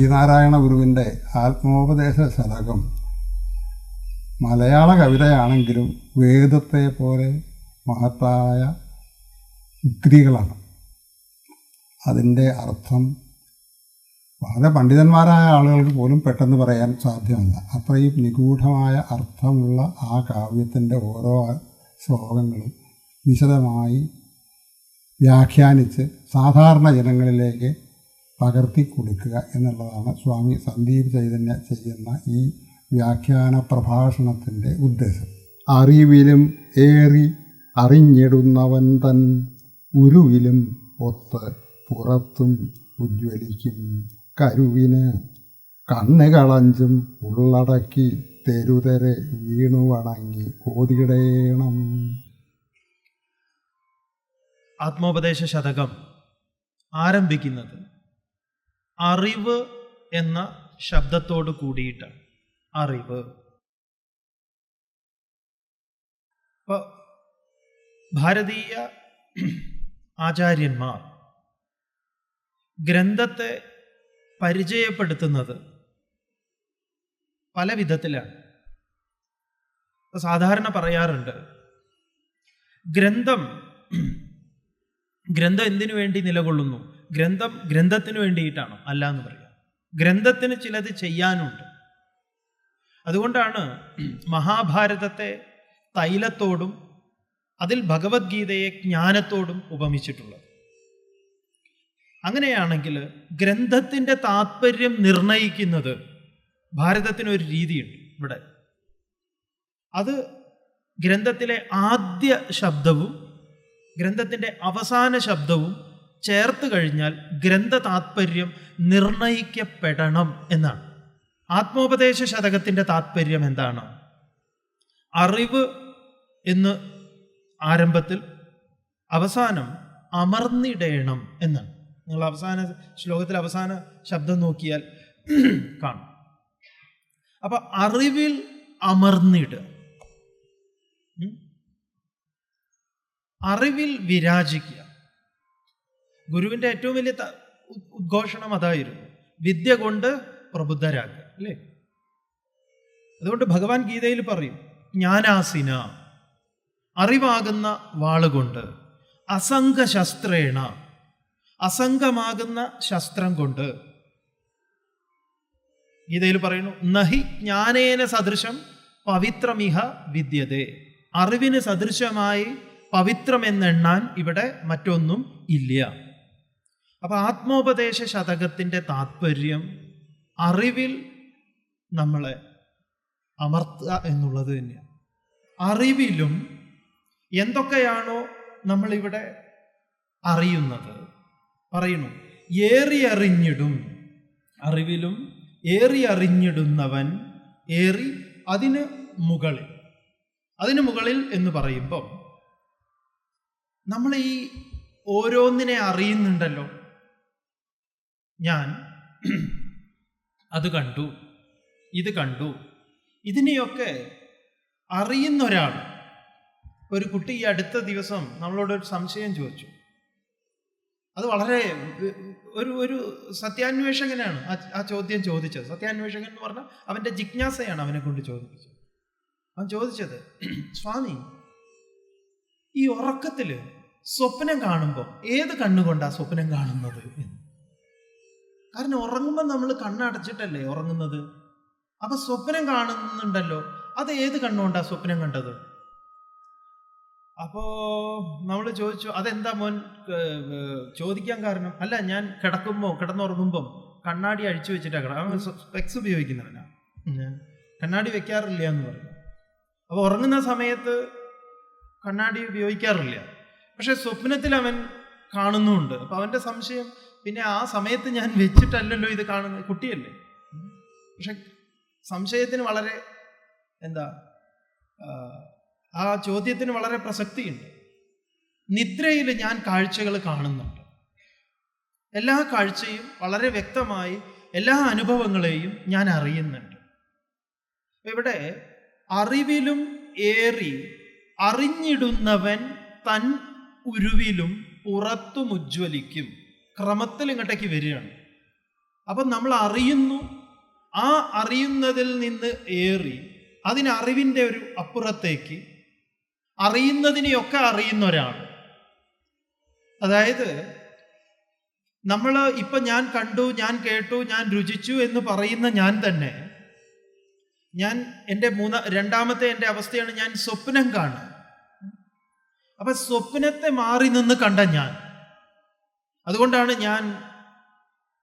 ശ്രീനാരായണ ഗുരുവിന്റെ ആത്മോപദേശ ശതകം മലയാള കവിതയാണെങ്കിലും വേദത്തെ പോലെ മഹത്തായ ഉക്തികളാണ്. അതിന്റെ അർത്ഥം വളരെ പണ്ഡിതന്മാരായ ആളുകൾക്ക് പോലും പെട്ടെന്ന് പറയാൻ സാധ്യമല്ല. അത്രയും നിഗൂഢമായ അർത്ഥമുള്ള ആ കാവ്യത്തിന്റെ ഓരോ ശ്ലോകങ്ങളും വിശദമായി വ്യാഖ്യാനിച്ച് സാധാരണ ജനങ്ങളിലേക്ക് പകർത്തി കൊടുക്കുക എന്നുള്ളതാണ് സ്വാമി സന്ദീപ് ചൈതന്യ ചെയ്യുന്ന ഈ വ്യാഖ്യാന പ്രഭാഷണത്തിന്റെ ഉദ്ദേശം. അറിവിലും ഏറി അറിഞ്ഞിടുന്നവൻ തൻ ഉരുവിലും ഒത്ത് പുറത്തും ഉജ്ജ്വലിക്കും കരുവിന്. കണ്ണുകളഞ്ചും ഉള്ളടക്കി തെരുതരെ വീണു വണങ്ങി ഓതിടേണം. ആത്മോപദേശ ശതകം ആരംഭിക്കുന്നത് അറിവ് എന്ന ശബ്ദത്തോട് കൂടിയിട്ടാണ്. അറിവ്. ഇപ്പോൾ ഭാരതീയ ആചാര്യന്മാർ ഗ്രന്ഥത്തെ പരിചയപ്പെടുത്തുന്നത് പല വിധത്തിലാണ്. സാധാരണ പറയാറുണ്ട് ഗ്രന്ഥം ഗ്രന്ഥം എന്തിനു വേണ്ടി നിലകൊള്ളുന്നു? ഗ്രന്ഥം ഗ്രന്ഥത്തിന് വേണ്ടിയിട്ടാണോ? അല്ല എന്ന് പറയുക. ഗ്രന്ഥത്തിന് ചിലത് ചെയ്യാനുണ്ട്. അതുകൊണ്ടാണ് മഹാഭാരതത്തെ തൈലത്തോടും അതിൽ ഭഗവത്ഗീതയെ ജ്ഞാനത്തോടും ഉപമിച്ചിട്ടുള്ളത്. അങ്ങനെയാണെങ്കിൽ ഗ്രന്ഥത്തിന്റെ താത്പര്യം നിർണയിക്കുന്നത് ഭാരതത്തിനൊരു രീതിയുണ്ട് ഇവിടെ. അത് ഗ്രന്ഥത്തിലെ ആദ്യ ശബ്ദവും ഗ്രന്ഥത്തിന്റെ അവസാന ശബ്ദവും ചേർത്ത് കഴിഞ്ഞാൽ ഗ്രന്ഥ താത്പര്യം നിർണയിക്കപ്പെടണം എന്നാണ്. ആത്മോപദേശ ശതകത്തിന്റെ താത്പര്യം എന്താണ്? അറിവ് എന്ന് ആരംഭത്തിൽ അവസാനം അമർന്നിടേണം എന്നാണ്. നിങ്ങൾ അവസാന ശ്ലോകത്തിൽ അവസാന ശബ്ദം നോക്കിയാൽ കാണും. അപ്പൊ അറിവിൽ അമർന്നിടുക ഉം? അറിവിൽ വിരാജിക്കുക. ഗുരുവിന്റെ ഏറ്റവും വലിയ ഉദ്ഘോഷണം അതായിരുന്നു. വിദ്യ കൊണ്ട് പ്രബുദ്ധരാക്കുക അല്ലേ? അതുകൊണ്ട് ഭഗവാൻ ഗീതയിൽ പറയും ജ്ഞാനാസിന അറിവാകുന്ന വാളുകൊണ്ട് അസംഗശസ്ത്രേണ അസംഗമാകുന്ന ശസ്ത്രം കൊണ്ട്. ഗീതയിൽ പറയുന്നു നഹി ജ്ഞാനേന സദൃശം പവിത്രമിഹ വിദ്യതേ. അറിവിന് സദൃശമായി പവിത്രമെന്നെണ്ണാൻ ഇവിടെ മറ്റൊന്നും ഇല്ല. അപ്പൊ ആത്മോപദേശ ശതകത്തിന്റെ താത്പര്യം അറിവിൽ നമ്മളെ അമർത്തുക എന്നുള്ളത് തന്നെയാണ്. അറിവിലും എന്തൊക്കെയാണോ നമ്മളിവിടെ അറിയുന്നത്. പറയുന്നു ഏറി അറിഞ്ഞിടും. അറിവിലും ഏറി അറിഞ്ഞിടുന്നവൻ ഏറി അതിന് മുകളിൽ. അതിന് മുകളിൽ എന്ന് പറയുമ്പം നമ്മൾ ഈ ഓരോന്നിനെ അറിയുന്നുണ്ടല്ലോ. ഞാൻ അത് കണ്ടു ഇത് കണ്ടു. ഇതിനെയൊക്കെ അറിയുന്ന ഒരാൾ ഒരു കുട്ടി ഈ അടുത്ത ദിവസം നമ്മളോട് ഒരു സംശയം ചോദിച്ചു. അത് വളരെ ഒരു ഒരു സത്യാന്വേഷകനാണ് ആ ചോദ്യം ചോദിച്ചത്. സത്യാന്വേഷകൻ എന്ന് പറഞ്ഞാൽ അവന്റെ ജിജ്ഞാസയാണ് അവനെ കൊണ്ട് ചോദിപ്പിച്ചത്. അവൻ ചോദിച്ചത് സ്വാമി ഈ ഉറക്കത്തിൽ സ്വപ്നം കാണുമ്പോൾ ഏത് കണ്ണുകൊണ്ടാണ് സ്വപ്നം കാണുന്നത്? എന്ന്. കാരണം ഉറങ്ങുമ്പോൾ നമ്മൾ കണ്ണടച്ചിട്ടല്ലേ ഉറങ്ങുന്നത്? അപ്പൊ സ്വപ്നം കാണുന്നുണ്ടല്ലോ. അത് ഏത് കണ്ണുകൊണ്ടാ സ്വപ്നം കണ്ടത്? അപ്പോ നമ്മൾ ചോദിച്ചു അതെന്താ മോൻ ചോദിക്കാൻ കാരണം? അല്ല ഞാൻ കിടക്കുമ്പോൾ കിടന്നുറങ്ങുമ്പോൾ കണ്ണാടി അഴിച്ചു വെച്ചിട്ടാണ് കിടക്കും സ്പെക്സ് ഉപയോഗിക്കുന്നവനാ. ഞാൻ കണ്ണാടി വെക്കാറില്ല എന്ന് പറഞ്ഞു. അപ്പോൾ ഉറങ്ങുന്ന സമയത്ത് കണ്ണാടി ഉപയോഗിക്കാറില്ല. പക്ഷെ സ്വപ്നത്തിൽ അവൻ കാണുന്നുമുണ്ട് അപ്പൊ അവന്റെ സംശയം പിന്നെ ആ സമയത്ത് ഞാൻ വെച്ചിട്ടല്ലല്ലോ ഇത് കാണുന്നത്. കുട്ടിയല്ലേ? പക്ഷെ സംശയത്തിന് വളരെ എന്താ ആ, ചോദ്യത്തിന് വളരെ പ്രസക്തിയുണ്ട്. നിദ്രയിൽ ഞാൻ കാഴ്ചകൾ കാണുന്നുണ്ട്. എല്ലാ കാഴ്ചയും വളരെ വ്യക്തമായി എല്ലാ അനുഭവങ്ങളെയും ഞാൻ അറിയുന്നുണ്ട്. ഇവിടെ അറിവിലും ഏറി അറിഞ്ഞിടുന്നവൻ തൻ ഉരുവിലും പുറത്തും ഉജ്ജ്വലിക്കും. ക്രമത്തിൽ ഇങ്ങോട്ടേക്ക് വരികയാണ്. അപ്പം നമ്മൾ അറിയുന്നു. ആ അറിയുന്നതിൽ നിന്ന് ഏറി അതിനറിവിന്റെ ഒരു അപ്പുറത്തേക്ക് അറിയുന്നതിനെയൊക്കെ അറിയുന്ന ഒരാൾ. അതായത് നമ്മൾ ഇപ്പം ഞാൻ കണ്ടു ഞാൻ കേട്ടു ഞാൻ രുചിച്ചു എന്ന് പറയുന്ന ഞാൻ തന്നെ ഞാൻ എന്റെ മൂന്ന രണ്ടാമത്തെ എന്റെ അവസ്ഥയാണ് ഞാൻ സ്വപ്നം കാണുക. അപ്പം സ്വപ്നത്തെ മാറി നിന്ന് കണ്ട ഞാൻ അതുകൊണ്ടാണ് ഞാൻ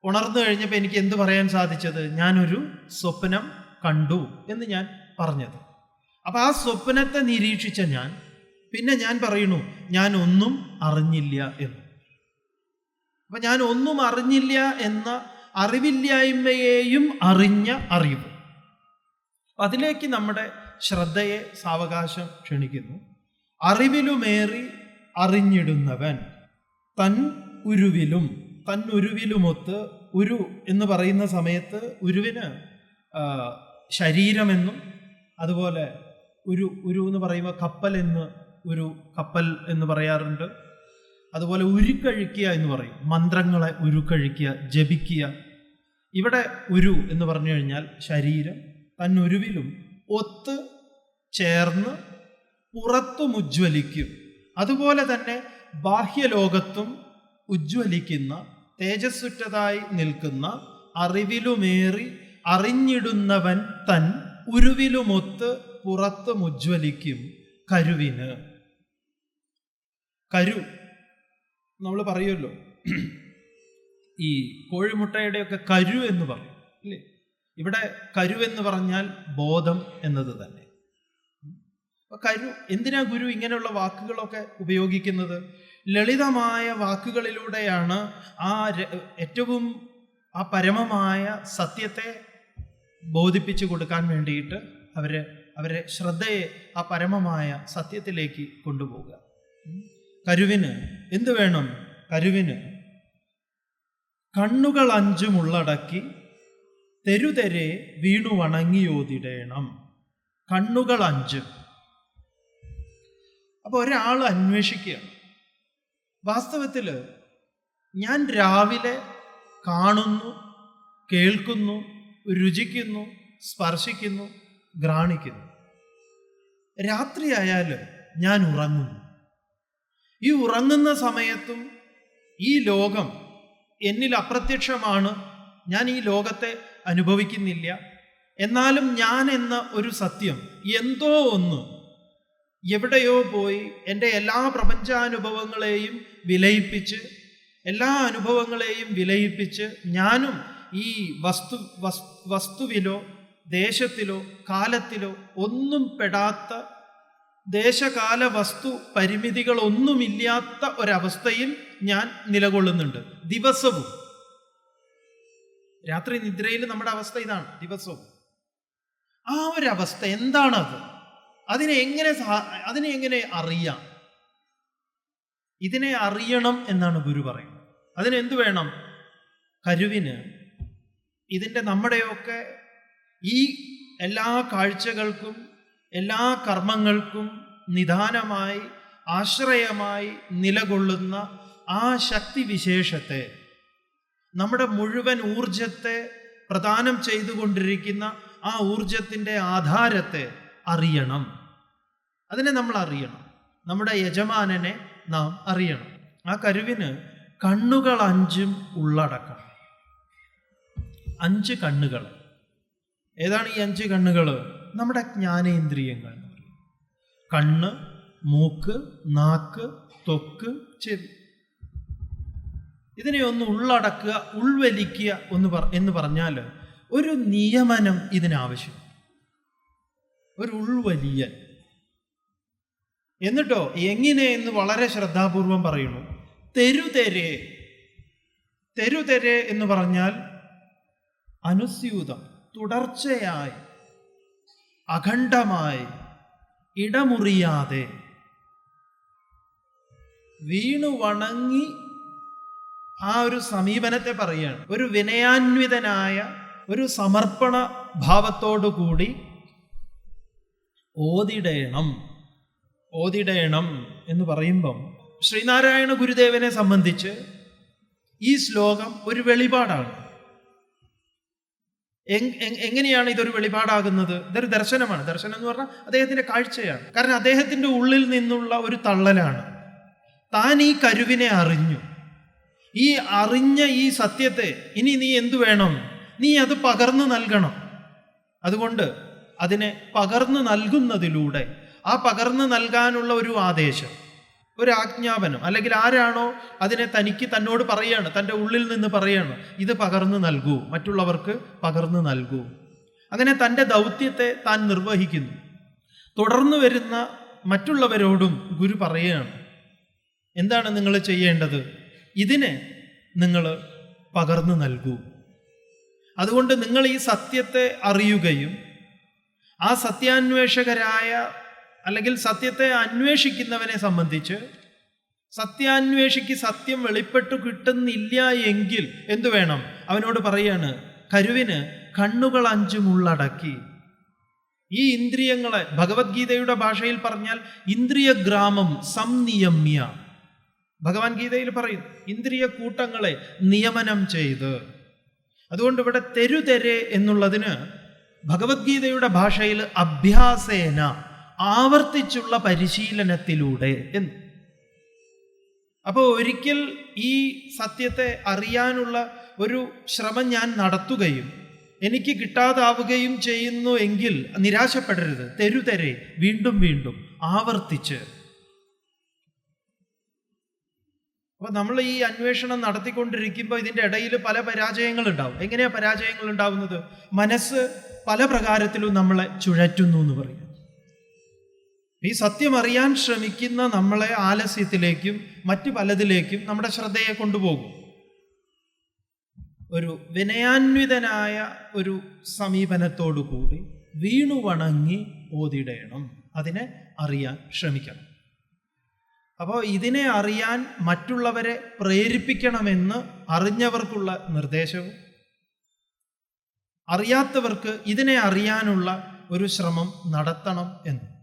ഉണർന്നു കഴിഞ്ഞപ്പോൾ എനിക്ക് എന്ത് പറയാൻ സാധിച്ചത്? ഞാനൊരു സ്വപ്നം കണ്ടു എന്ന് ഞാൻ പറഞ്ഞത്. അപ്പം ആ സ്വപ്നത്തെ നിരീക്ഷിച്ച ഞാൻ പിന്നെ ഞാൻ പറയുന്നു ഞാൻ ഒന്നും അറിഞ്ഞില്ല എന്ന്. അപ്പം ഞാൻ ഒന്നും അറിഞ്ഞില്ല എന്ന അറിവില്ലായ്മയെയും അറിഞ്ഞ അറിവ്. അതിലേക്ക് നമ്മുടെ ശ്രദ്ധയെ സാവകാശം ക്ഷണിക്കുന്നു. അറിവിലുമേറി അറിഞ്ഞിടുന്നവൻ തൻ ഉരുവിലും തന്നുരുവിലുമൊത്ത് ഉരു എന്ന് പറയുന്ന സമയത്ത് ഉരുവിന് ശരീരമെന്നും അതുപോലെ ഒരു ഉരു എന്ന് പറയുമ്പോൾ കപ്പൽ എന്ന് ഒരു കപ്പൽ എന്ന് പറയാറുണ്ട്. അതുപോലെ ഉരുക്കഴിക്കുക എന്ന് പറയും. മന്ത്രങ്ങളെ ഉരുക്കഴിക്കുക ജപിക്കുക. ഇവിടെ ഉരു എന്ന് പറഞ്ഞു കഴിഞ്ഞാൽ ശരീരം തന്നുരുവിലും ഒത്ത് ചേർന്ന് പുറത്തും ഉജ്ജ്വലിക്കും. അതുപോലെ തന്നെ ബാഹ്യലോകത്തും ഉജ്ജ്വലിക്കുന്ന തേജസ്സുറ്റതായി നിൽക്കുന്ന അറിവിലുമേറി അറിഞ്ഞിടുന്നവൻ തൻ ഉരുവിലുമൊത്ത് പുറത്തും ഉജ്ജ്വലിക്കും കരുവിന്. കരു നമ്മൾ പറയുമല്ലോ. ഈ കോഴിമുട്ടയുടെയൊക്കെ കരു എന്ന് പറയും അല്ലേ? ഇവിടെ കരു എന്ന് പറഞ്ഞാൽ ബോധം എന്നത് തന്നെ. കരു എന്തിനാ ഗുരു ഇങ്ങനെയുള്ള വാക്കുകളൊക്കെ ഉപയോഗിക്കുന്നത്? ലളിതമായ വാക്കുകളിലൂടെയാണ് ആ ഏറ്റവും ആ പരമമായ സത്യത്തെ ബോധിപ്പിച്ചു കൊടുക്കാൻ വേണ്ടിയിട്ട് അവരെ അവരെ ശ്രദ്ധയെ ആ പരമമായ സത്യത്തിലേക്ക് കൊണ്ടുപോവുക. കരുവിന് എന്ത് വേണം? കരുവിന് കണ്ണുകൾ അഞ്ചും ഉള്ളടക്കി തെരുതെരെ വീണു വണങ്ങിയോതിടേണം. കണ്ണുകൾ അഞ്ച്. അപ്പോൾ ഒരാൾ അന്വേഷിക്കുകയാണ് വാസ്തവത്തിൽ ഞാൻ രാവിലെ കാണുന്നു കേൾക്കുന്നു രുചിക്കുന്നു സ്പർശിക്കുന്നു ഗ്രാണിക്കുന്നു. രാത്രിയായാൽ ഞാൻ ഉറങ്ങുന്നു. ഈ ഉറങ്ങുന്ന സമയത്തും ഈ ലോകം എന്നിൽ അപ്രത്യക്ഷമാണ് ഞാൻ ഈ ലോകത്തെ അനുഭവിക്കുന്നില്ല. എന്നാലും ഞാൻ എന്ന ഒരു സത്യം എന്തോ ഒന്ന് എവിടെയോ പോയി എന്റെ എല്ലാ പ്രപഞ്ചാനുഭവങ്ങളെയും വിലയിപ്പിച്ച് എല്ലാ അനുഭവങ്ങളെയും വിലയിപ്പിച്ച് ഞാനും ഈ വസ്തു വസ്തുവിലോ ദേശത്തിലോ കാലത്തിലോ ഒന്നും പെടാത്ത ദേശകാല വസ്തു പരിമിതികളൊന്നുമില്ലാത്ത ഒരവസ്ഥയിൽ ഞാൻ നിലകൊള്ളുന്നുണ്ട്. ദിവസവും. രാത്രി നിദ്രയിൽ നമ്മുടെ അവസ്ഥ ഇതാണ്. ദിവസവും. ആ ഒരവസ്ഥ എന്താണത്? അതിനെ എങ്ങനെ അതിനെ എങ്ങനെ അറിയാം? ഇതിനെ അറിയണം എന്നാണ് ഗുരു പറയുന്നത്. അതിനെന്ത് വേണം? കരുവിന്. ഇതിന്റെ നമ്മുടെയൊക്കെ ഈ എല്ലാ കാഴ്ചകൾക്കും എല്ലാ കർമ്മങ്ങൾക്കും നിദാനമായി ആശ്രയമായി നിലകൊള്ളുന്ന ആ ശക്തിവിശേഷത്തെ നമ്മുടെ മുഴുവൻ ഊർജത്തെ പ്രദാനം ചെയ്തുകൊണ്ടിരിക്കുന്ന ആ ഊർജത്തിന്റെ ആധാരത്തെ അറിയണം. അതിനെ നമ്മൾ അറിയണം. നമ്മുടെ യജമാനനെ നാം അറിയണം. ആ കരുവിന് കണ്ണുകൾ അഞ്ചും ഉള്ളടക്കണം അഞ്ച് കണ്ണുകൾ. ഏതാണ് ഈ അഞ്ച് കണ്ണുകൾ? നമ്മുടെ ജ്ഞാനേന്ദ്രിയങ്ങൾ കണ്ണ് മൂക്ക് നാക്ക് തൊക്ക് ചെവി. ഇതിനെ ഒന്ന് ഉള്ളടക്കുക ഉൾവലിക്കുക ഒന്ന് എന്ന് പറഞ്ഞാൽ ഒരു നിയമനം ഇതിനാവശ്യം ഒരു ഉൾവലിയൻ. എന്നിട്ടോ എങ്ങനെ എന്ന് വളരെ ശ്രദ്ധാപൂർവം പറയുന്നു. തെരുതെരെ. തെരുതെരെ എന്ന് പറഞ്ഞാൽ അനുസ്യൂതം തുടർച്ചയായി അഖണ്ഡമായി ഇടമുറിയാതെ വീണു വണങ്ങി ആ ഒരു സമീപനത്തെ പറയുകയാണ്. ഒരു വിനയാന്വിതനായ ഒരു സമർപ്പണ ഭാവത്തോടു കൂടി ഓതിടേണം. ഓതിടേണം എന്ന് പറയുമ്പം ശ്രീനാരായണ ഗുരുദേവനെ സംബന്ധിച്ച് ഈ ശ്ലോകം ഒരു വെളിപാടാണ്. എങ്- എങ്- എങ്ങനെയാണ് ഇതൊരു വെളിപാടാകുന്നത്? ഇതൊരു ദർശനമാണ്. ദർശനം എന്ന് പറഞ്ഞാൽ അദ്ദേഹത്തിന്റെ കാഴ്ചയാണ്. കാരണം അദ്ദേഹത്തിന്റെ ഉള്ളിൽ നിന്നുള്ള ഒരു തള്ളലാണ്. താൻ ഈ കരുവിനെ അറിഞ്ഞു. ഈ അറിഞ്ഞ ഈ സത്യത്തെ ഇനി നീ എന്തു വേണം? നീ അത് പകർന്നു നൽകണം. അതുകൊണ്ട് അതിനെ പകർന്നു നൽകുന്നതിലൂടെ ആ പകർന്നു നൽകാനുള്ള ഒരു ആദേശം ഒരു ആജ്ഞാപനം. അല്ലെങ്കിൽ ആരാണോ അതിനെ തനിക്ക് തന്നോട് പറയാണ് തന്റെ ഉള്ളിൽ നിന്ന് പറയാണ് ഇത് പകർന്നു നൽകൂ മറ്റുള്ളവർക്ക് പകർന്നു നൽകൂ. അങ്ങനെ തന്റെ ദൗത്യത്തെ താൻ നിർവഹിക്കുന്നു. തുടർന്നു വരുന്ന മറ്റുള്ളവരോടും ഗുരു പറയുകയാണ് എന്താണ് നിങ്ങൾ ചെയ്യേണ്ടത്? ഇതിനെ നിങ്ങൾ പകർന്നു നൽകൂ. അതുകൊണ്ട് നിങ്ങൾ ഈ സത്യത്തെ അറിയുകയും ആ സത്യാന്വേഷകരായ അല്ലെങ്കിൽ സത്യത്തെ അന്വേഷിക്കുന്നവനെ സംബന്ധിച്ച് സത്യാന്വേഷിക്ക് സത്യം വെളിപ്പെട്ടു കിട്ടുന്നില്ല എങ്കിൽ എന്തു വേണം? അവനോട് പറയാണ് കരുവിന് കണ്ണുകൾ അഞ്ചും ഉള്ളടക്കി. ഈ ഇന്ദ്രിയങ്ങളെ ഭഗവത്ഗീതയുടെ ഭാഷയിൽ പറഞ്ഞാൽ ഇന്ദ്രിയ ഗ്രാമം സംനിയമ്യ. ഭഗവാൻ ഗീതയിൽ പറയും ഇന്ദ്രിയ കൂട്ടങ്ങളെ നിയമനം ചെയ്ത്. അതുകൊണ്ട് ഇവിടെ തെരുതെരെ എന്നുള്ളതിന് ഭഗവത്ഗീതയുടെ ഭാഷയിൽ അഭ്യാസേന ആവർത്തിച്ചുള്ള പരിശീലനത്തിലൂടെ എന്ന്. അപ്പോൾ ഒരിക്കൽ ഈ സത്യത്തെ അറിയാനുള്ള ഒരു ശ്രമം ഞാൻ നടത്തുകയും എനിക്ക് കിട്ടാതാവുകയും ചെയ്യുന്നു എങ്കിൽ നിരാശപ്പെടരുത് തെരുതെരെ വീണ്ടും വീണ്ടും ആവർത്തിച്ച് അപ്പൊ നമ്മൾ ഈ അന്വേഷണം നടത്തിക്കൊണ്ടിരിക്കുമ്പോൾ ഇതിന്റെ ഇടയിൽ പല പരാജയങ്ങൾ ഉണ്ടാവും എങ്ങനെയാ പരാജയങ്ങൾ ഉണ്ടാവുന്നത് മനസ്സ് പല പ്രകാരത്തിലും നമ്മളെ ചുഴറ്റുന്നു എന്ന് പറയും. ഈ സത്യം അറിയാൻ ശ്രമിക്കുന്ന നമ്മളെ ആലസ്യത്തിലേക്കും മറ്റു പലതിലേക്കും നമ്മുടെ ശ്രദ്ധയെ കൊണ്ടുപോകും. ഒരു വിനയാന്വിതനായ ഒരു സമീപനത്തോടു കൂടി വീണു വണങ്ങി ഓതിടേണം. അതിനെ അറിയാൻ ശ്രമിക്കണം. അപ്പോൾ ഇതിനെ അറിയാൻ മറ്റുള്ളവരെ പ്രേരിപ്പിക്കണമെന്ന് അറിഞ്ഞവർക്കുള്ള നിർദ്ദേശവും അറിയാത്തവർക്ക് ഇതിനെ അറിയാനുള്ള ഒരു ശ്രമം നടത്തണം എന്ന്.